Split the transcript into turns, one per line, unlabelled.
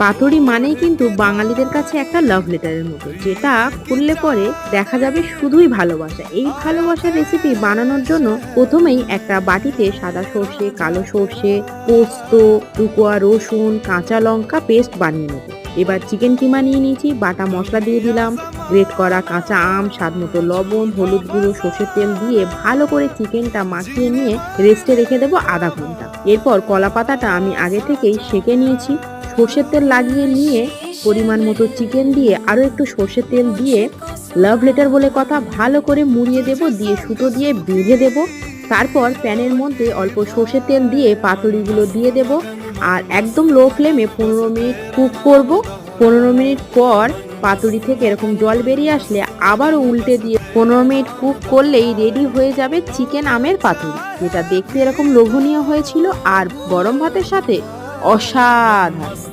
পাতুরি মানেই কিন্তু বাঙালিদের কাছে একটা লাভ লেটারের মতো, যেটা খুললে পরে দেখা যাবে শুধুই ভালোবাসা। এই ভালোবাসার রেসিপি বানানোর জন্য প্রথমেই একটা বাটিতে সাদা সর্ষে, কালো সর্ষে, পোস্ত টুকুয়া রসুন, কাঁচা লঙ্কা পেস্ট বানিয়ে নেব। এবার চিকেন কিমা নিয়ে নিয়েছি, বাটা মশলা দিয়ে দিলাম গ্রেট করা কাঁচা আম, স্বাদ মতো লবণ, হলুদ গুঁড়ো, সর্ষের তেল দিয়ে ভালো করে চিকেনটা মাখিয়ে নিয়ে রেস্টে রেখে দেবো আধা ঘণ্টা। এরপর কলা পাতাটা আমি আগে থেকেই সেকে নিয়েছি। সর্ষের তেল লাগিয়ে নিয়ে পরিমাণ মতো চিকেন দিয়ে আরও একটু সর্ষের তেল দিয়ে লাভ লেটার বলে কথা ভালো করে মুড়িয়ে দেব, দিয়ে সুতো দিয়ে বেঁধে দেব। তারপর প্যানের মধ্যে অল্প সর্ষের তেল দিয়ে পাতুরিগুলো দিয়ে দেব। আর একদম লো ফ্লেমে পনেরো মিনিট কুক করব। পনেরো মিনিট পর পাতুরি থেকে এরকম জল বেরিয়ে আসলে আবারও উল্টে দিয়ে পনেরো মিনিট কুক করলেই রেডি হয়ে যাবে চিকেন আমের পাতুরি। যেটা দেখতে এরকম লোভনীয় হয়েছিল। আর গরম ভাতের সাথে অসাধারণ।